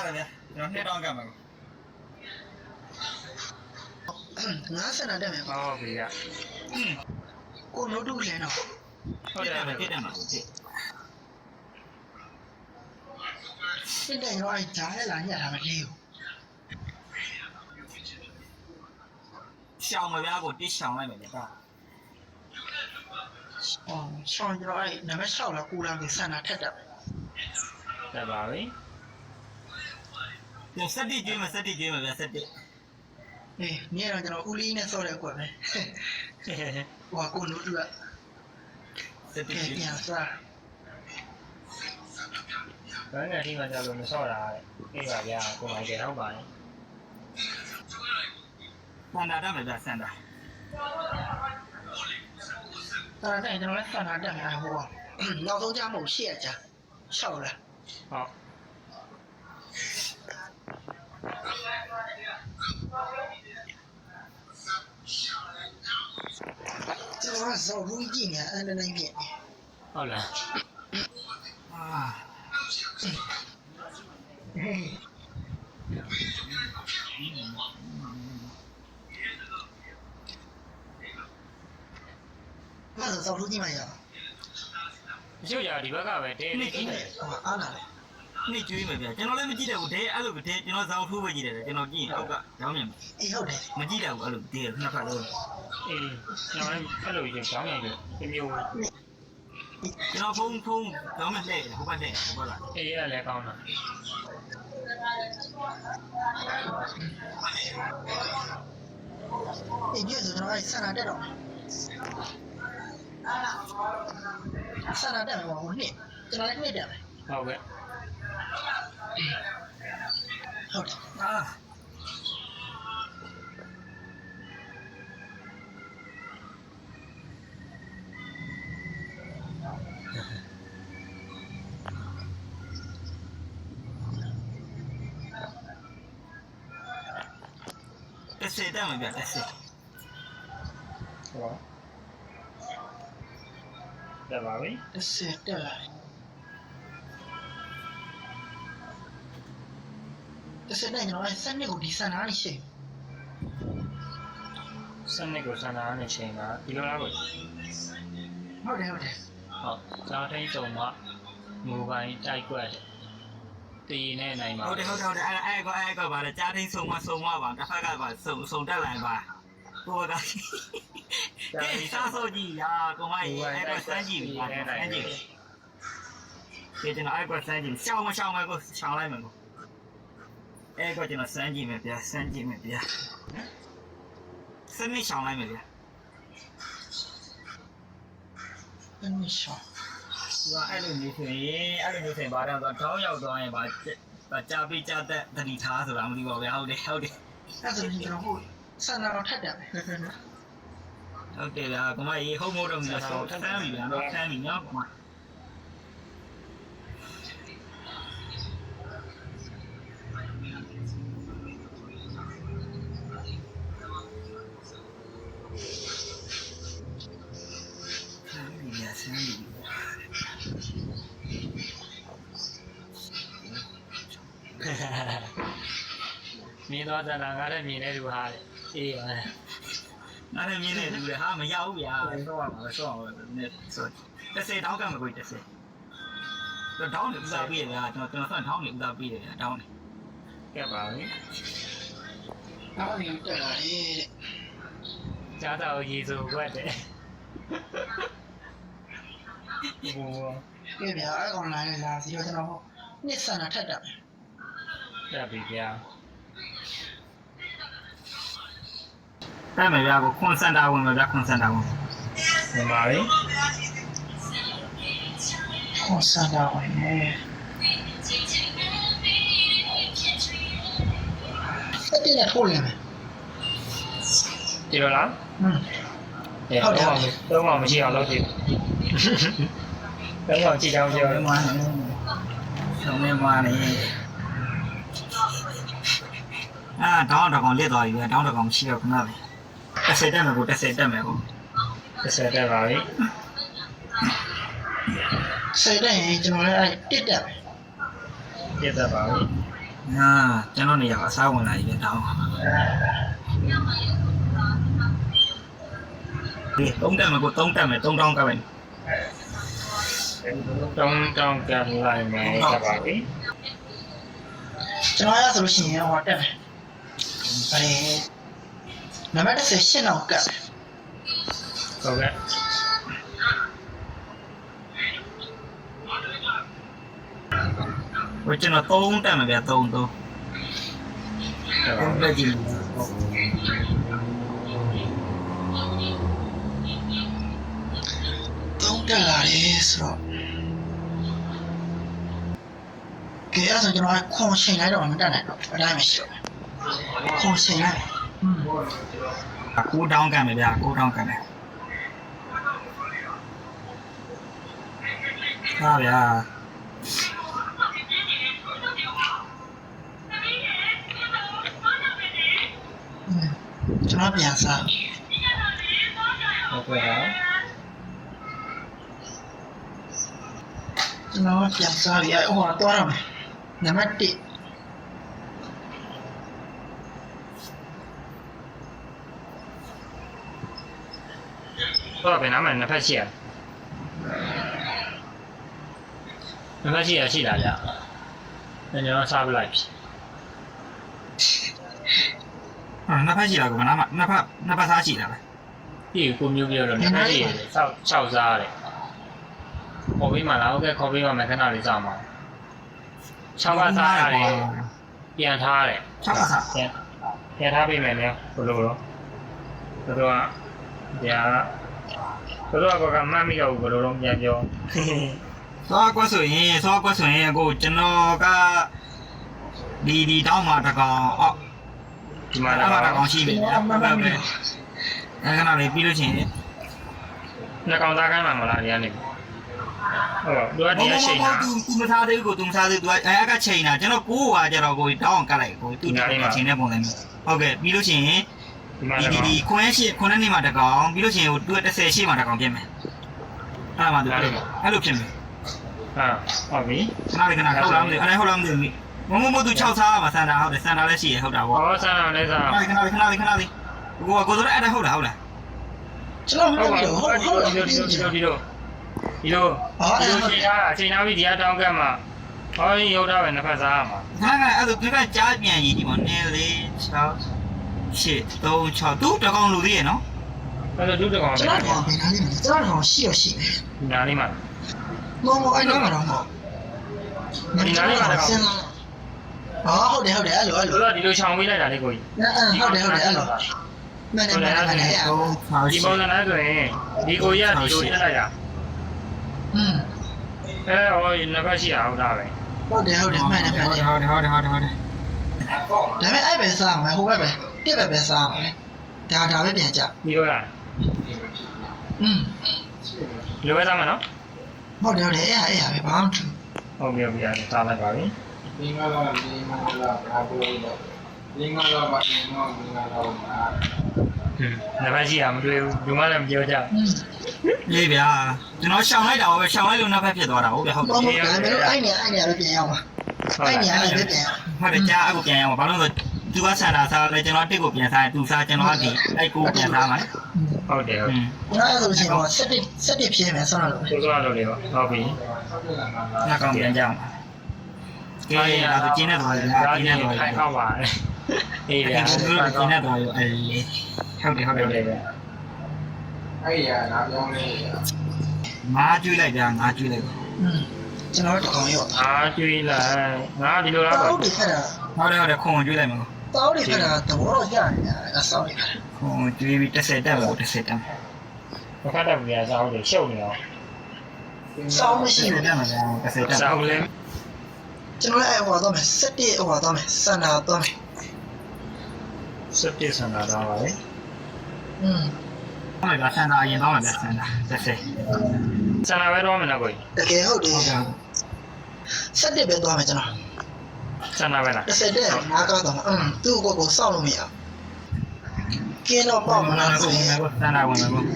ရတယ်ဗျာကျွန်တော်နှစ်တောင်းကပ်မှာကိုငါဆန္ဒတက်မယ်ဟုတ်ပြီကကိုနို့တူလဲတော့ဟုတ်တယ်ဟုတ်ပြတယ်စ်တယ်မှာကိုပြစ်စစ်တဲ့ရောအဲ့ဂျားလဲလာညတာမလေးဘူးရှောင်းမဗျာကိုတစ်ရှောင်းလိုက်မယ်ဗျာဟောရှောင်းရောအဲ့နံပါတ်6လာကူလာပြီးဆန္ဒထက်တယ်တက်ပါပြီပြန် စက်တိကျွေးမယ်စက်တိကျွေးမယ်ဗျာစက်တိအေးမြေတော့ကျွန်တော်ဦးလေးနဲ့ဆော့တဲ့ကွက်ပဲဟောကိုနို့တူကစက်တိပြန်ကျွေးပြန်စားဘယ်နဲ့ဒီမှာကြောက်လို့မဆော့တာတဲ့အေးပါဗျာကိုမိုင်တယ်ဟုတ်ပါတယ်စန္ဒာတက်မယ်ဗျာစန္ဒာဒါနဲ့ကျွန်တော်လည်းဆန္ဒတက်မယ်ဟောနောက်ဆုံးကြမဟုတ်ရှေ့ရကြ6လာဟုတ် ကျွန်တော်ကဇော်ဘူးကြည့်နေအဲ့ဒါနိုင်ပြည့်ဟုတ်လားအာဟေးမဆော်ဘူးကြည့်မရတချို့ကြာဒီဘက်ကပဲတဲနေကြည့်တယ်ဟောအားလာတယ်နှစ်ကျွေးမယ်ဗျာကျွန်တော်လည်းမကြည့်တယ်ဘူးဒဲအဲ့လိုဒဲကျွန်တော်ဇောင်းထိုးပဲကြည့်တယ်ကျွန်တော်ကြည့်ရင်အောက်ကရောင်းမြန်အေးဟုတ်တယ်မကြည့်တယ်ဘူးအဲ့လိုဒဲနှစ်ဖက်လုံး အေးကျွန်တော်လည်းအဲ့လိုရင်ကြောင်းရင်ပြမျိုးကျွန်တော်ဖုန်းဖုန်းရောင်းမြန်လှည့်ဟိုဘက်လှည့်ဟိုဘက်ကအေးအဲ့လည်းကောင်းတာအေးပြည့်ဆိုကျွန်တော်အဲ့ဆန္ဒတက်တော့ဆန္ဒတက်မှာဟိုနှစ်ကျွန်တော်လည်းနှစ်တက်မယ်ဟုတ်ကဲ့ဟုတ်တယ်အာ တစ်စက်တက်မှာဗျတစ်စက်ဟုတ်တက်ပါပြီတစ်စက်တက်လာတယ်တစ်စက်နဲ့ကျွန်တော်အဲ့စနစ်ကိုဒီဆန္ဒနဲ့ရှိစနစ်ကိုစံနာနဲ့ချိန်တာဒီလိုလားကိုဟုတ်တယ်ဟုတ်တယ်ဟုတ်ဇာထိန်စုံကမူပိုင်းတိုက်ကွက် တည်နေနိုင်ပါဟုတ်တယ်ဟုတ်တယ်ဟုတ်တယ်အဲ့အဲ့ကောအဲ့ကောပါလေကြားထင်းစုံမစုံမပါတစ်ဖက်ကပါစုံစုံတက်လာပါဟိုကကဲစားစောကြည့်ရာကောင်မကြီးအဲ့ကောစမ်းကြည့်ပြီစမ်းကြည့်ကဲကျွန်တော်အဲ့ကောစမ်းကြည့်ရှောင်းမရှောင်းမကိုရှောင်းလိုက်မယ်ကိုအဲ့ကောကျွန်တော်စမ်းကြည့်မယ်ဗျာစမ်းကြည့်မယ်ဗျာစနစ်ရှောင်းလိုက်မယ်ဗျာအင်းရှောင်း သူကအဲ့လိုမျိုးဆိုရင်အဲ့လိုမျိုးဆိုရင်ဘာတော့ဆိုတော့ရောက်သွားရင်ဗာဗာကြာပြီးကြာတဲ့တတိထားဆိုတာမသိပါဘူးဗျာဟုတ်တယ်ဟုတ်တယ်အဲ့ဒါကျွန်တော်ဟိုဆန္ဒတော့ထက်တယ်ဟုတ်တယ်ဗျာကောင်မကြီးဟုတ်မို့တော့မျိုးဆိုဆမ်းပြီဗျာတော့ဆမ်းပြီနော်ကောင်မ င်တော့တန်တာငါလည်းမြင်နေသူဟာလေအေးပါငါလည်းမြင်နေတယ်ဟာမရဘူးဗျာဆောရမှာဆောရမှာနည်းဆိုတစ်စက်တောင်းကမကိုတစ်စက်တော့တောင်းနေဥစားပြီးရဗျာကျွန်တော်ကျွန်တော်ဆက်တောင်းနေဥစားပြီးတယ်ဗျာတောင်းနေကဲပါပြီနောက်ရင်တက်လာတယ်ကြားတော့ရေစိုးကွက်တယ်ဟိုပြပြအဲ့ကောင်လာလာစီတော့ကျွန်တော်ဟိုနှစ်ဆန္ဒထက်တယ်တက်ပြီဗျာ အဲ့မယ်ဗျာကိုခွန်စင်တာဝင်မယ်ဗျာခွန်စင်တာဝင်ဒီပါပြီဟောဆန္ဒဝင်နေစက်တင်နဲ့ထိုးလိုက်မယ်ဒီလိုလားဟွန်းအေးတော့တော့မှမရှိအောင်လုပ်ကြည့်တော့မှကြည့်အောင်ပြောဆောင်းမနေဆောင်းမနေအာတောင်းတကောင်လက်သွားပြီဗျာတောင်းတကောင်ရှိတော့ခဏပဲ တစ်စက်တက်မယ်ကိုတစ်စက်တက်မယ်ကိုတစ်ဆက်တက်ပါပြီစက်တဲ့ရင်ကျွန်တော်လည်းအဲ့တစ်တက်ပဲပြတ်တက်ပါပြီဟအာကျွန်တော်နေရာအစားဝင်လာပြီတောင်းဒီတုံးတက်မယ်ကိုတုံးတက်မယ်တုံးတောင်းကပ်မယ်တုံးတောင်းကလိုက်မယ်တပါပြီကျွန်တော်ရဆိုလို့ရှိရင်ဟောတက်မယ်အဲ နံပါတ်38နောက်ကပ်ဟုတ်ကဲ့ဟိုကျွန်တော်တုံးတက်မယ်ဗျာတုံးတုံးတုံးတက်ကြည့်သုံးတက်လာတယ်ဆိုတော့ကဲအဲ့ဒါဆိုကျွန်တော်ခွန်ချိန်လိုက်တော့မတက်နိုင်တော့အတိုင်းမရှိတော့ခွန်ချိန်လိုက်อืม ကိုတောင်းကပ်မယ်ဗျာကိုတောင်းကပ်မယ်ဟာဗျာอืมကျွန်တော်ပြန်စားဟုတ်ကဲ့ကျွန်တော်ပြန်စားရဟိုတော့ရမယ်နံပါတ်1 တော့ဘယ်နားမှာနှစ်ဖက်ရှိရနှစ်ဖက်ရှိရရှိတာဗျကျွန်တော်စားပလိုက်ပြီဟာနှစ်ဖက်ရှိတာကဘာမှနှစ်ဖက်နှစ်ဖက်စားရှိတာပဲဒီကိုမျိုးပြောတော့နှစ်ဖက်ရှိရတယ်စောက်၆စားရတယ်ခေါ်ပြီးမှလားဟုတ်ကဲ့ခေါ်ပြီးမှမခဏလေးစောင့်ပါ၆ပါးစားရတယ်ပြန်ထားရတယ်6ပါးစားပြန်ပြန်ထားပေးမယ်လေဘယ်လိုလဲသူတို့ကညာ သူတို့ကကမှတ်မိတော့ဘယ်လိုလုံးပြန်ပြောသွားကွက်ဆိုရင်သွားကွက်ဆိုရင်ကိုကျွန်တော်ကဒီဒီတောင်းမှာတကောင်အော်ဒီမှာအဲ့တော့မှာတကောင်ရှိပြီဟုတ်ပဲအဲ့ခဏလေးပြီးလို့ချင်းနှကောင်သားကမ်းမှာမလားဒီကနေဟုတ်သူကဒီကချိန်တာသူသူမထားသေးဘူးကိုသူမထားသေးဘူးသူအဲအကချိန်တာကျွန်တော်ကိုကကြတော့ကိုတောင်းကတ်လိုက်ကိုသူချိန်တဲ့ပုံစံမျိုးဟုတ်ကဲ့ပြီးလို့ချင်း ဒီမှာဒီတော့ဒီဒီခွန်းရှိခွန်းနေမှာတကောင်ပြီးလို့ချင်းဟိုသူက30ရှိမှာတကောင်ပြင်မယ်အဲ့ဒါမှသူအဲ့လိုဖြစ်မယ်ဟာဟုတ်ပြီခဏလေးခဏဟုတ်လားမသိဘူးအဲ့ဟုတ်လားမသိဘူးမမမသူ6စားမှာစန်တာဟုတ်တယ်စန်တာလည်းရှိရဟုတ်တာပေါ့ဟောဆန်းအောင်လဲဆန်းခအောင်ဏလေးခဏလေးခဏလေးခဏလေးကိုကကိုဆိုတော့အဲ့ဒါဟုတ်လားဟုတ်လားကျွန်တော်ဟုတ်မှပါတ်ဘူးပြီးဟုတ်တော့ဒီဟုတ်လိုဟုတ်ဒီလိုဒီလိုဒီလိုဒီလိုချိန်ထားအချိန်ထားပြီးဒီကတောင်းကမ်းမှာဟောရုပ်ထားပဲနှစ်ဖက်စားရမှာခဏခဏအဲ့လိုပြပြကြားပြန်ရည်ဒီမှာနည်းလေး6 8 3 6သူ့တကောင်လူသေးရဲ့နော်အဲ့တော့သူ့တကောင်ကျွပဲန်တော်တို့ကဘယ်နားလဲမလဲကျွန်တော်တို့ကရှိရရှိတယ်ညာလေးမှာမဟုတ်မဟုတ်အဲ့လိုကတော့မဟုတ်စဉ်းစားဟာဟုတ်တယ်ဟုတ်တယ်အဲ့လိုအဲ့သူလိုကဒီလိုချောင်ပေးလိုက်တာလေကိုကြီးအဲ့ဟုတ်တယ်ဟုတ်တယ်အဲ့လိုမှန်တယ်မှန်တယ်မှန်တယ်အဲ့လိုဒီပုံစံနဲ့ဆိုရင်ဒီကိုကြီးကဒီလိုရက်လိုက်တာဟွန်းအဲဟောနံပါတ်ရှိအောင်ဒါပဲဟုတ်တယ်ဟုတ်တယ်မှန်တယ်မှန်တယ်ဒါဟုတ်တယ်ဟုတ်တယ်ဟုတ်တယ်ဟုတ်တယ်ပေမဲ့အဲ့ပဲစားမယ်ဟိုဘက်ပဲ တစ်ပဲပဲစားပါလေဒါဒါပဲပြန်ကြပြီးတော့ရတယ်อืมလွယ်ပဲသားမှာနော်ဟုတ်တယ်ဟုတ်တယ်အဲ့ဟာအဲ့ဟာပဲဘာမှမထူးဟုတ်ပြီဟုတ်ပြီအဲ့ဒါလိုက်ပါပြီဒီမှာကဒီမှာကဘာပြောလဲဒီမှာကဘာဒီမှာကဘာနံပါတ်ရှိတာမတွေ့ဘူးဘယ်မှလည်းမပြောကြဘူးလေးဗျာကျွန်တော်ရှောင်လိုက်တာပဲရှောင်လိုက်လို့နံပါတ်ဖြစ်သွားတာဟုတ်ဗျာဟုတ်တယ်ဟုတ်တယ်အဲ့နေအဲ့နေလည်းပြန်ရောက်ပါအဲ့နေအဲ့နေလည်းပြန်ရောက်ဟုတ်တယ်ကြားအခုပြန်ရောက်ပါဘာလို့လဲ သူကဆန္ဒစားလဲကျွန်တော်တစ်ကိုပြန်စားသူစားကျွန်တော်ကဒီအဲ့ကိုပြန်စားမှာဟုတ်တယ်ဟုတ်တယ်အဲ့ဒါဆိုရှင်ဟောစက်တစ်စက်တစ်ဖြစ်မယ်ဆောရလို့ဆိုရလို့လေဟုတ်ပြီငါကောင်ပြန်ကြအောင်ကဲဒါဆိုကျင်းနေတော့လေကျင်းနေတော့လေခိုင်းတော့ပါအေးဒါဆိုကျင်းနေတော့လေဟုတ်တယ်ဟုတ်တယ်အဲ့ရငါပြောနေငါကျွေးလိုက်တာငါကျွေးလိုက်อืมကျွန်တော်တို့တကောင်ရောငါကျွေးလိုက်ငါဒီလိုလားဟုတ်တယ်ဟုတ်တယ်ဟုတ်တယ်ခွန်ကျွေးလိုက်မှာ တောက်တွေခက်တာသဘောတော့ရနေတာအဆောက်တွေခက်တာခုံကျွေးပြီး30တက်မှာ30တက်မှာဘခတ်တက်ပြာစားဟုတ်တယ်ရှုပ်နေအောင်ဆောင်းမရှိ30ဘူးတက်မှာဗျာ30တက်စားဟုတ်လဲကျွန်တော်အဲ့ဟောတော့မယ်7ဟောတော့မယ်စန္ဒာတော့မယ်စက်ပြဆန္ဒတော့ပါလေอืมဟုတ်တယ်ဗျာဆန်တာအရင်တော့မှာဗျာဆန်တာ30ဆန္ဒပဲတော့မယ်နော်ကိုတကယ်ဟုတ်တယ်ဟုတ်ကဲ့7ပဲသွားမယ်ကျွန်တော် ဆန္ဒပဲလား30တဲ့နားကားတော့อืมသူ့ကိုကိုစောင့်လို့မရကင်းတော့ပေါ့မလားဆိုရင်ဆန်တာဝင်မှာပေါ့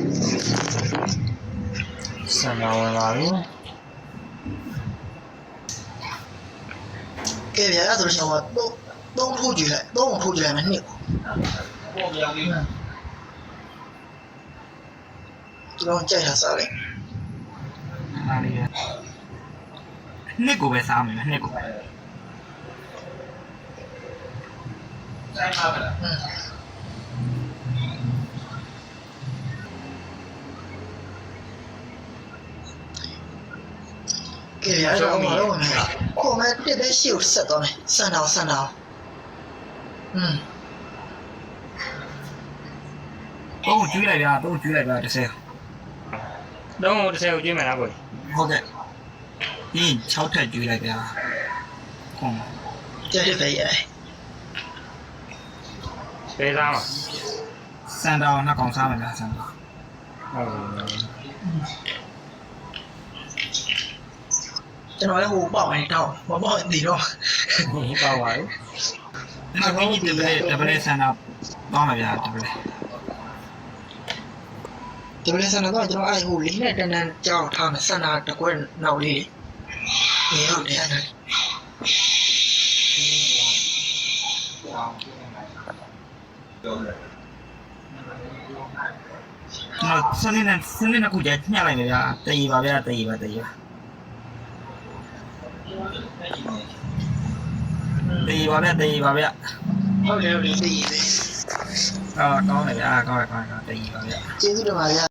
ဆန္ဒဝင်ပါပြီကဲဗျာအဲ့ဒါဆိုလို့ရှိရင်ဟိုသုံးသုံးထိုးကြည့်လိုက်သုံးအောင်ထိုးကြည့်လိုက်မယ်နှစ်ကိုပို့ပြောင်းပြီးကျွန်တော်ကြိုက်တာစားလိုက်အားလေးပဲနှစ်ကိုပဲစားမယ်နှစ်ကို ဆိုင်ပါမလား อืมကဲဗျာအဲ့တော့ဘာလို့မလဲကိုမဲတစ်တဲ့ရှေ့ကိုဆက်သွားမယ်စံတော်စံတော်อืม တော့ကျွေးလိုက်ဗျာတော့ကျွေးလိုက်ဗျာတစ်ဆယ် လုံးဝတစ်ဆယ်ကိုကျွေးမယ်လားကို ဟုတ်ကဲ့ဒီ6ထက်ကျွေးလိုက်ဗျာဟုတ် ကြည့်ရပဲရဲ့ ပေးသားမှာစန်တော်နှစ်ကောင်စားမယ်ဗျာစန်တော်ဟုတ်ပြီကျွန်တော်လည်းဟိုပေါက်ရင်တောက်မပေါက်ရင်ဒီတော့ဒီပါပါလေနောက်ပြီးဒီပလေဒပလေစန်တော်တော့မယ်ဗျာဒပလေဒီလိုစံတော့ကျွန်တော်အဲ့ဟိုလေးနဲ့တန်းတန်းကြောက်ထားမယ်စံတာတကွက်နောက်လေးလေဟုတ်တယ်အဲ့ဒါ ပြောတယ်ကျွန်တော်စနေနဲ့စနေနဲ့ခုကြညှက်လိုက်မယ်ဗျာတည်ပါဗျာတည်ပါတည်ပါတည်ပါဗျာတည်ပါဗျာဟုတ်တယ်ဟုတ်တယ်ဒီပဲအာကောင်းတယ်ဗျာကောင်းတယ်ကောင်းတယ်တည်ပါဗျာကျေးဇူးတင်ပါဗျာ